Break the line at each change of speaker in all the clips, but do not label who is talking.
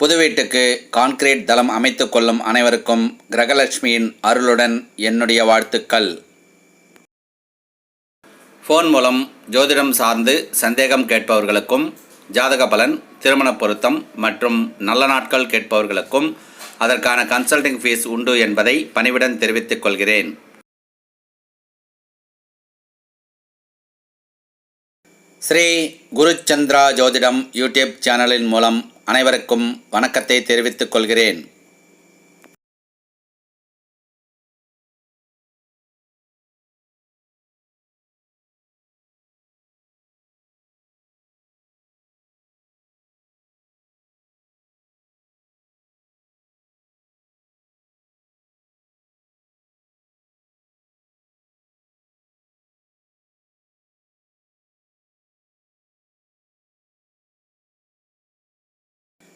புது வீட்டுக்கு கான்கிரீட் தளம் அமைத்து கொள்ளும் அனைவருக்கும் கிரகலட்சுமியின் அருளுடன் என்னுடைய வாழ்த்துக்கள். ஃபோன் மூலம் ஜோதிடம் சார்ந்து சந்தேகம் கேட்பவர்களுக்கும் ஜாதக பலன் திருமண பொருத்தம் மற்றும் நல்ல நாட்கள் கேட்பவர்களுக்கும் அதற்கான கன்சல்டிங் ஃபீஸ் உண்டு என்பதை பணிவுடன் தெரிவித்துக் கொள்கிறேன். ஸ்ரீ குருச்சந்திரா ஜோதிடம் யூடியூப் சேனலின் மூலம் அனைவருக்கும் வணக்கத்தை தெரிவித்துக் கொள்கிறேன்.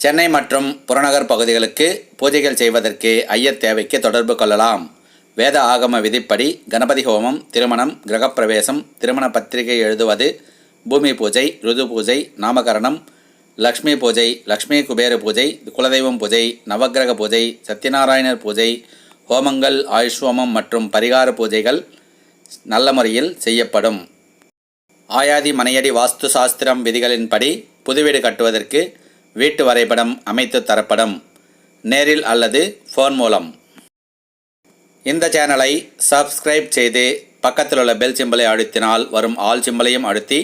சென்னை மற்றும் புறநகர் பகுதிகளுக்கு பூஜைகள் செய்வதற்கு ஐயர் தேவைக்கு தொடர்பு கொள்ளலாம். வேத ஆகம விதிப்படி கணபதி ஹோமம் திருமணம் கிரகப்பிரவேசம் திருமண பத்திரிகை எழுதுவது பூமி பூஜை ருது பூஜை நாமகரணம் லக்ஷ்மி பூஜை லக்ஷ்மி குபேர பூஜை குலதெய்வம் பூஜை நவக்கிரக பூஜை சத்யநாராயணர் பூஜை ஹோமங்கள் ஆயுஷ்வோமம் மற்றும் பரிகார பூஜைகள் நல்ல முறையில் செய்யப்படும். ஆயாதி மனையடி வாஸ்து சாஸ்திரம் விதிகளின்படி புதுவீடு கட்டுவதற்கு வீட்டு வரைபடம் அமைத்து தரப்படும் நேரில் அல்லது ஃபோன் மூலம். இந்த சேனலை சப்ஸ்கிரைப் செய்து பக்கத்தில் உள்ள பெல் சிம்பலை அழுத்தினால் வரும் ஆல் சிம்பலையும் அழுத்தி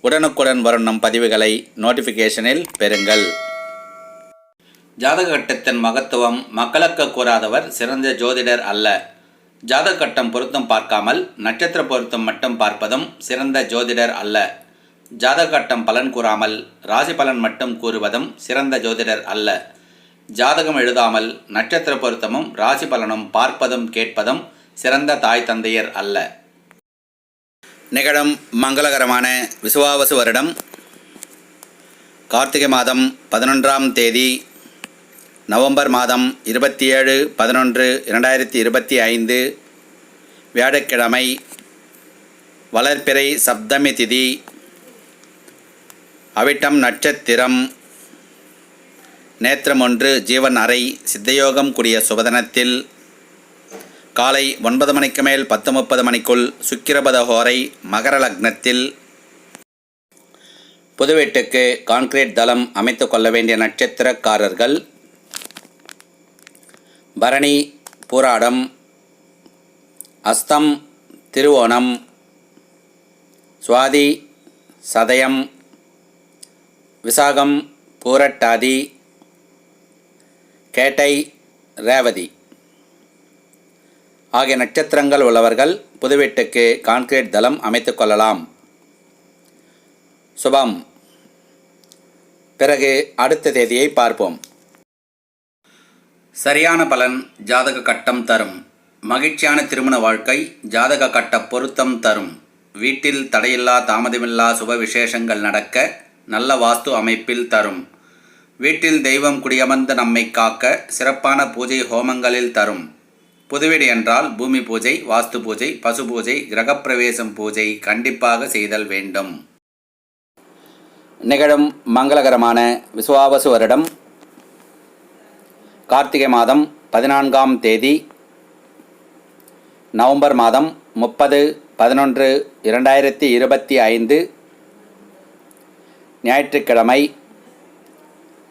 உடனுக்குடன் வரும் நம் பதிவுகளை நோட்டிஃபிகேஷனில் பெறுங்கள். ஜாதக கட்டத்தின் மகத்துவம் மக்களுக்கு கூறாதவர் சிறந்த ஜோதிடர் அல்ல. ஜாதக கட்டம் பொருத்தம் பார்க்காமல் நட்சத்திர பொருத்தம் மட்டும் பார்ப்பதும் சிறந்த ஜோதிடர் அல்ல. ஜாதகட்டம் பலன் கூறாமல் ராசி பலன் மட்டும் கூறுவதும் சிறந்த ஜோதிடர் அல்ல. ஜாதகம் எழுதாமல் நட்சத்திர பொருத்தமும் ராசி பலனும் பார்ப்பதும் கேட்பதும் சிறந்த தாய் தந்தையர் அல்ல. நிகழும் மங்களகரமான விசுவாவசு வருடம். கார்த்திகை மாதம் பதினொன்றாம் தேதி நவம்பர் மாதம் இருபத்தி ஏழு பதினொன்று இரண்டாயிரத்தி இருபத்தி ஐந்து வியாழக்கிழமை வளர்ப்பிறை சப்தமி திதி அவிட்டம் நட்சத்திரம். நேத்திரம் ஒன்று ஜீவன் அறை சித்தயோகம் கூடிய சுபதனத்தில். காலை ஒன்பது மணிக்கு மேல் பத்து முப்பது மணிக்குள் சுக்கிரபத ஹோரை மகர லக்னத்தில். புதுவீட்டுக்கு கான்கிரீட் தளம் அமைத்து கொள்ள வேண்டிய நட்சத்திரக்காரர்கள். பரணி பூராடம் அஸ்தம் திருவோணம் சுவாதி சதயம் விசாகம் பூரட்டாதி கேட்டை ரேவதி. ஆகிய நட்சத்திரங்கள் உள்ளவர்கள் புதுவீட்டுக்கு கான்கிரீட் தளம் அமைத்து கொள்ளலாம். சுபம். பிறகு அடுத்த தேதியை பார்ப்போம். சரியான பலன் ஜாதக கட்டம் தரும். மகிழ்ச்சியான திருமண வாழ்க்கை ஜாதக கட்ட பொருத்தம் தரும். வீட்டில் தடையில்லா தாமதமில்லா சுப விசேஷங்கள் நடக்க நல்ல வாஸ்து அமைப்பில் தரும். வீட்டில் தெய்வம் குடியமர்ந்து நம்மை காக்க சிறப்பான பூஜை ஹோமங்களில் தரும். புதுவீடு என்றால் பூமி பூஜை வாஸ்து பூஜை பசு பூஜை கிரகப்பிரவேசம் பூஜை கண்டிப்பாக செய்தல் வேண்டும். நிகழும் மங்களகரமான விசுவாவசு வருடம் கார்த்திகை மாதம் பதினான்காம் தேதி நவம்பர் மாதம் முப்பது பதினொன்று இரண்டாயிரத்தி இருபத்தி ஐந்து ஞாயிற்றுக்கிழமை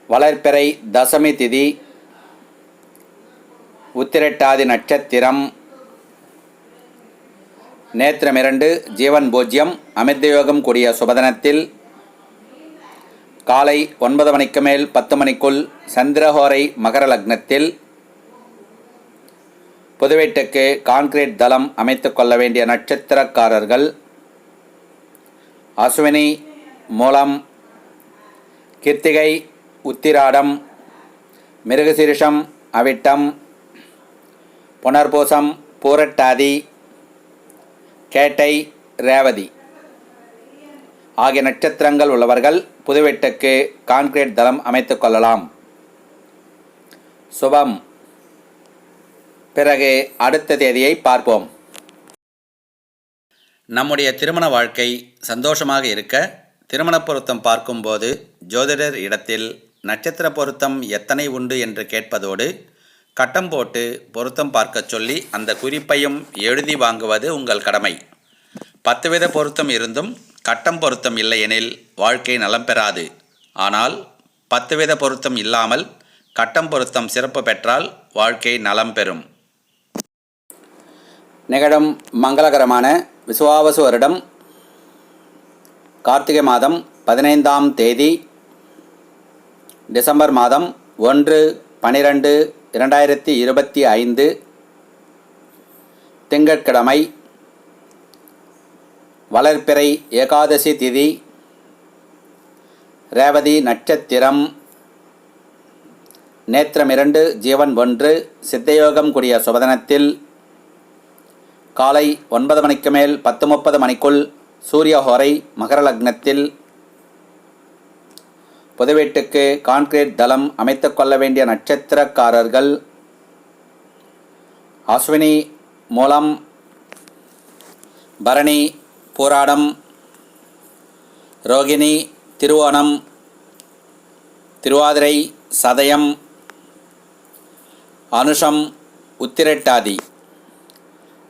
வளர்ப்பிறை தசமி திதி உத்திரட்டாதி நட்சத்திரம் நேத்திரம் இரண்டு ஜீவன் பூஜ்யம் அமிர்தயோகம் கூடிய சுபதனத்தில் காலை ஒன்பது மணிக்கு மேல் பத்து மணிக்குள் சந்திரஹோரை மகர லக்னத்தில் புதுவீட்டுக்கு கான்கிரீட் தளம் அமைத்து கொள்ள வேண்டிய நட்சத்திரக்காரர்கள் அஸ்வினி மூலம் கிருத்திகை உத்திராடம் மிருகசீரிஷம் அவிட்டம் புனர்பூசம் பூரட்டாதி கேட்டை ரேவதி ஆகிய நட்சத்திரங்கள் உள்ளவர்கள் புதுவெட்டுக்கு கான்கிரீட் தளம் அமைத்துக் கொள்ளலாம். சுபம். பிறகு அடுத்த தேதியை பார்ப்போம். நம்முடைய திருமண வாழ்க்கை சந்தோஷமாக இருக்க திருமண பொருத்தம் பார்க்கும்போது ஜோதிடர் இடத்தில் நட்சத்திர பொருத்தம் எத்தனை உண்டு என்று கேட்பதோடு கட்டம் போட்டு பொருத்தம் பார்க்கச் சொல்லி அந்த குறிப்பையும் எழுதி வாங்குவது உங்கள் கடமை. பத்து வித பொருத்தம் இருந்தும் கட்டம் பொருத்தம் இல்லையெனில் வாழ்க்கை நலம் பெறாது. ஆனால் பத்து வித பொருத்தம் இல்லாமல் கட்டம் பொருத்தம் சிறப்பு பெற்றால் வாழ்க்கை நலம் பெறும். நிகழும் மங்களகரமான விசுவாவசு வருடம் கார்த்திகை மாதம் பதினைந்தாம் தேதி டிசம்பர் மாதம் ஒன்று பனிரெண்டு இரண்டாயிரத்தி இருபத்தி ஐந்து திங்கட்கிழமை வளர்ப்பிறை ஏகாதசி திதி ரேவதி நட்சத்திரம் நேத்திரம் இரண்டு ஜீவன் ஒன்று சித்தயோகம் கூடிய சுபதனத்தில் காலை ஒன்பது மணிக்கு மேல் பத்து முப்பது மணிக்குள் சூரியஹோரை மகர லக்னத்தில் புதவீட்டுக்கு கான்கிரீட் தளம் அமைத்து கொள்ள வேண்டிய நட்சத்திரக்காரர்கள் அஸ்வினி மூலம் பரணி போராடம் ரோகிணி திருவோணம் திருவாதிரை சதயம் அனுஷம் உத்திரட்டாதி.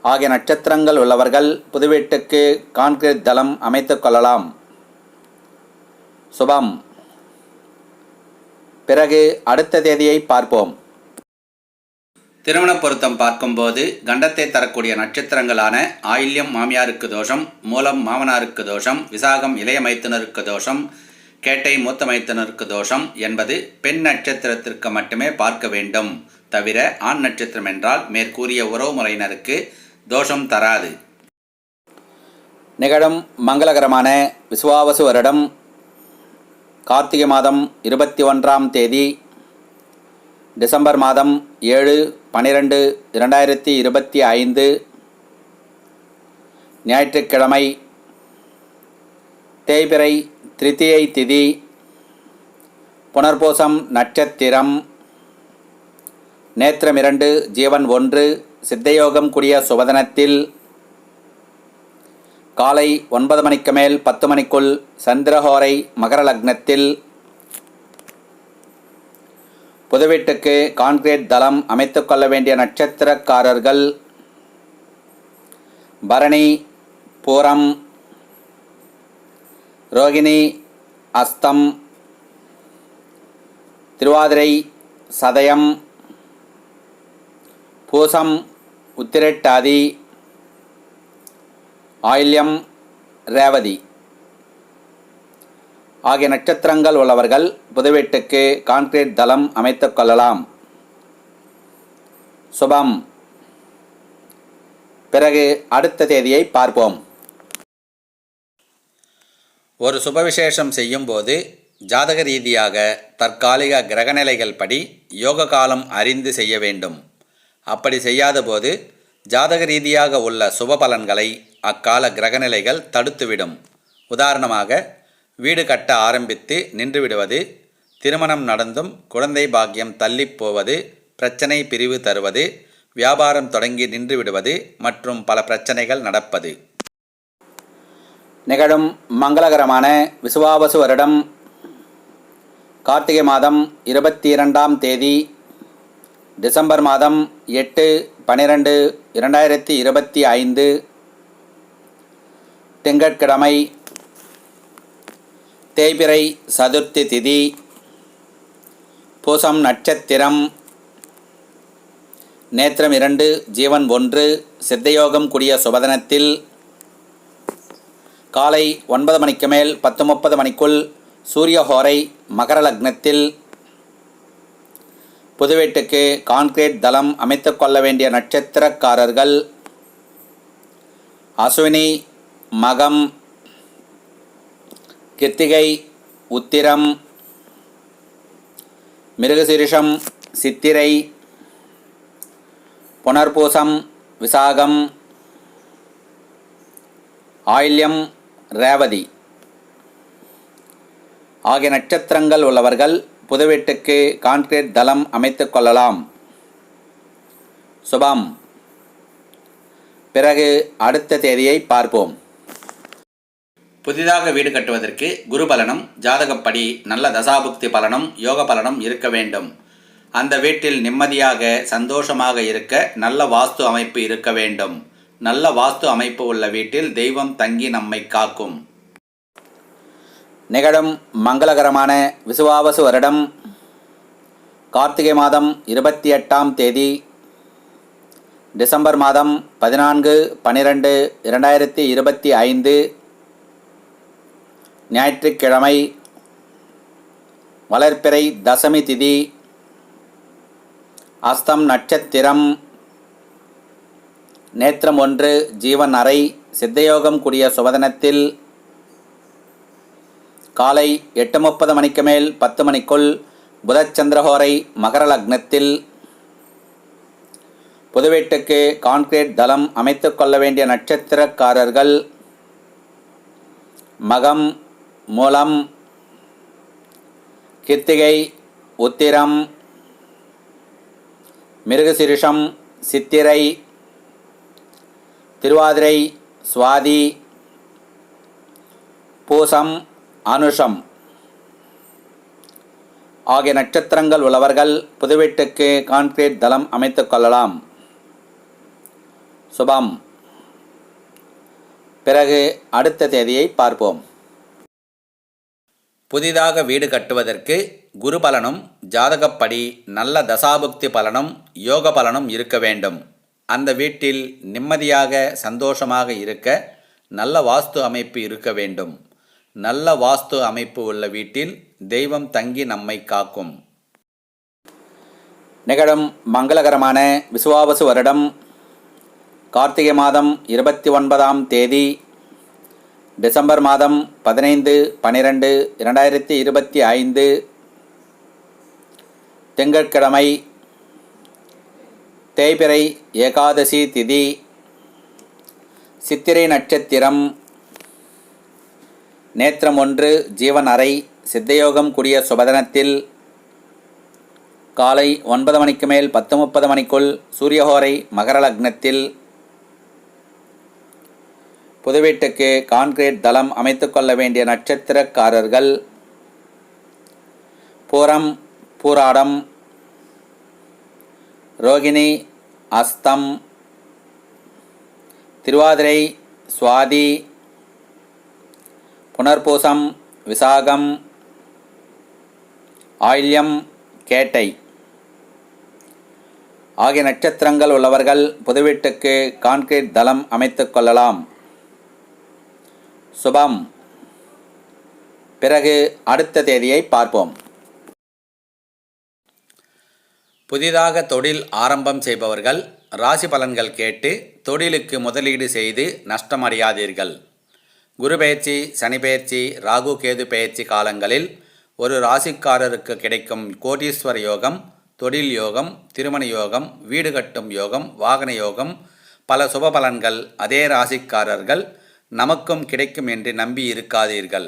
ஆகிய நட்சத்திரங்கள் உள்ளவர்கள் புதுவீட்டுக்கு கான்கிரீட் தளம் அமைத்துக் கொள்ளலாம். சுபம். பிறகு அடுத்த தேதியை பார்ப்போம். திருமண பொருத்தம் பார்க்கும்போது கண்டத்தை தரக்கூடிய நட்சத்திரங்களான ஆயில்யம் மாமியாருக்கு தோஷம் மூலம் மாமனாருக்கு தோஷம் விசாகம் இளைய மைத்துனருக்கு தோஷம் கேட்டை மூத்த மைத்துனருக்கு தோஷம் என்பது பெண் நட்சத்திரத்திற்கு மட்டுமே பார்க்க வேண்டும். தவிர ஆண் நட்சத்திரம் என்றால் மேற்கூறிய உறவு முறையினருக்கு தோஷம் தராது. நிகழும் மங்களகரமான விசுவாவசு வருடம் கார்த்திகை மாதம் இருபத்தி ஒன்றாம் தேதி டிசம்பர் மாதம் ஏழு பனிரெண்டு இரண்டாயிரத்தி இருபத்தி ஐந்து ஞாயிற்றுக்கிழமை தேய்பிறை திருத்தியை திதி புனர்பூசம் நட்சத்திரம் நேத்திரம் இரண்டு ஜீவன் ஒன்று சித்தயோகம் கூடிய சுபதனத்தில் காலை ஒன்பது மணிக்கு மேல் பத்து மணிக்குள் சந்திரஹோரை மகர லக்னத்தில் புதுவீட்டுக்கு கான்கிரீட் தளம் அமைத்து கொள்ள வேண்டிய நட்சத்திரக்காரர்கள் பரணி பூரம் ரோகிணி அஸ்தம் திருவாதிரை சதயம் பூசம் உத்திரட்டாதி ஆயில்யம் ரேவதி. ஆகிய நட்சத்திரங்கள் உள்ளவர்கள் புதுவீட்டுக்கு கான்கிரீட் தளம் அமைத்துக் கொள்ளலாம். சுபம். பிறகு அடுத்த தேதியை பார்ப்போம். ஒரு சுபவிசேஷம் செய்யும்போது ஜாதக ரீதியாக தற்காலிக கிரகநிலைகள் படி யோக காலம் அறிந்து செய்ய வேண்டும். அப்படி செய்யாதபோது ஜாதக ரீதியாக உள்ள சுப பலன்களை அக்கால கிரகநிலைகள் தடுத்துவிடும். உதாரணமாக வீடு கட்ட ஆரம்பித்து நின்றுவிடுவது திருமணம் நடந்தும் குழந்தை பாக்கியம் தள்ளிப்போவது பிரச்சனை பிரிவு தருவது வியாபாரம் தொடங்கி நின்றுவிடுவது மற்றும் பல பிரச்சனைகள் நடப்பது. நிகழும் மங்களகரமான விசுவாவசு வருடம் கார்த்திகை மாதம் இருபத்தி இரண்டாம் தேதி டிசம்பர் மாதம் எட்டு பனிரெண்டு இரண்டாயிரத்தி இருபத்தி ஐந்து. திங்கட்கிழமை தேய்பிறை சதுர்த்தி திதி. பூசம் நட்சத்திரம். நேத்திரம் இரண்டு ஜீவன் ஒன்று சித்தயோகம் கூடிய சுபதனத்தில் காலை ஒன்பது மணிக்கு மேல் பத்து முப்பது மணிக்குள் சூரியஹோரை மகர லக்னத்தில் புதுவீட்டுக்கு கான்கிரீட் தளம் அமைத்து கொள்ள வேண்டிய நட்சத்திரக்காரர்கள் அஸ்வினி மகம் கிருத்திகை உத்திரம் மிருகசிரிஷம் சித்திரை புனர்பூசம் விசாகம் ஆயில்யம் ரேவதி ஆகிய நட்சத்திரங்கள் உள்ளவர்கள் புதவீட்டுக்கு கான்கிரீட் தளம் அமைத்துக் கொள்ளலாம். சுபம். பிறகு அடுத்த தேதியை பார்ப்போம். புதிதாக வீடு கட்டுவதற்கு குரு பலனும் ஜாதகப்படி நல்ல தசாபுக்தி பலனும் யோக பலனும் இருக்க வேண்டும். அந்த வீட்டில் நிம்மதியாக சந்தோஷமாக இருக்க நல்ல வாஸ்து அமைப்பு இருக்க வேண்டும். நல்ல வாஸ்து அமைப்பு உள்ள வீட்டில் தெய்வம் தங்கி நம்மை காக்கும். நிகழும் மங்களகரமான விசுவாவசு வருடம் கார்த்திகை மாதம் இருபத்தி எட்டாம் தேதி டிசம்பர் மாதம் பதினான்கு பனிரெண்டு இரண்டாயிரத்தி இருபத்தி ஐந்து ஞாயிற்றுக்கிழமை வளர்ப்பிறை தசமி திதி அஸ்தம் நட்சத்திரம் நேத்திரம் ஒன்று ஜீவன் அறை சித்தயோகம் கூடிய சுபதனத்தில் காலை எட்டு முப்பது மணிக்கு மேல் பத்து மணிக்குள் புதச்சந்திரஹோரை மகர லக்னத்தில் புதுவீட்டுக்கு கான்கிரீட் தளம் அமைத்து கொள்ள வேண்டிய நட்சத்திரக்காரர்கள் மகம் மூலம் கிருத்திகை உத்திரம் மிருகசிருஷம் சித்திரை திருவாதிரை சுவாதி பூசம் அனுஷம். ஆகிய நட்சத்திரங்கள் உள்ளவர்கள் புதுவீட்டுக்கு கான்கிரீட் தளம் அமைத்துக் கொள்ளலாம். சுபம். பிறகு அடுத்த தேதியை பார்ப்போம். புதிதாக வீடு கட்டுவதற்கு குரு பலனும் ஜாதகப்படி நல்ல தசாபுக்தி பலனும் யோக பலனும் இருக்க வேண்டும். அந்த வீட்டில் நிம்மதியாக சந்தோஷமாக இருக்க நல்ல வாஸ்து அமைப்பு இருக்க வேண்டும். நல்ல வாஸ்து அமைப்பு உள்ள வீட்டில் தெய்வம் தங்கி நம்மை காக்கும். நிகழும் மங்களகரமான விசுவாவசு வருடம் கார்த்திகை மாதம் இருபத்தி ஒன்பதாம் தேதி டிசம்பர் மாதம் பதினைந்து பனிரெண்டு இரண்டாயிரத்தி இருபத்தி ஐந்து திங்கட்கிழமை தேய்பிறை ஏகாதசி திதி சித்திரை நட்சத்திரம் நேத்திரம் ஒன்று ஜீவன் அறை சித்தயோகம் கூடிய சுபதனத்தில் காலை ஒன்பது மணிக்கு மேல் பத்து முப்பது மணிக்குள் சூரியஹோரை மகர லக்னத்தில் புதுவீட்டுக்கு கான்கிரீட் தளம் அமைத்துக்கொள்ள வேண்டிய நட்சத்திரக்காரர்கள் பூரம் பூராடம் ரோகிணி அஸ்தம் திருவாதிரை சுவாதி புனர்பூசம் விசாகம் ஆயில்யம் கேட்டை. ஆகிய நட்சத்திரங்கள் உள்ளவர்கள் புதுவீட்டுக்கு கான்கிரீட் தளம் அமைத்து கொள்ளலாம். சுபம். பிறகு அடுத்த தேதியை பார்ப்போம். புதிதாக தொழில் ஆரம்பம் செய்பவர்கள் ராசி பலன்கள் கேட்டு தொழிலுக்கு முதலீடு செய்து நஷ்டமடையாதீர்கள் குரு பெயர்ச்சி சனி பெயர்ச்சி ராகு கேது பெயர்ச்சி காலங்களில் ஒரு ராசிக்காரருக்கு கிடைக்கும் கோடீஸ்வர யோகம் தொழில் யோகம் திருமண யோகம் வீடு கட்டும் யோகம் வாகன யோகம் பல சுப பலன்கள் அதே ராசிக்காரர்கள் நமக்கும் கிடைக்கும் என்று நம்பி இருக்காதீர்கள்.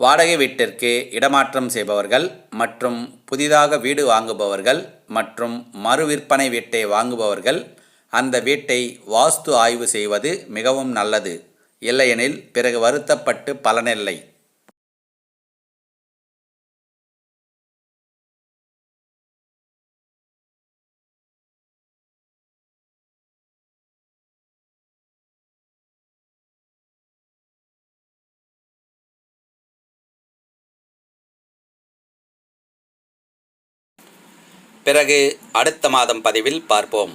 வாடகை வீட்டிற்கு இடமாற்றம் செய்பவர்கள் மற்றும் புதிதாக வீடு வாங்குபவர்கள் மற்றும் மறு விற்பனை வீட்டை வாங்குபவர்கள் அந்த வீட்டை வாஸ்து ஆய்வு செய்வது மிகவும் நல்லது. இல்லையெனில் பிறகு வருத்தப்பட்டு பலனில்லை. பிறகு அடுத்த மாதம் பதிவில் பார்ப்போம்.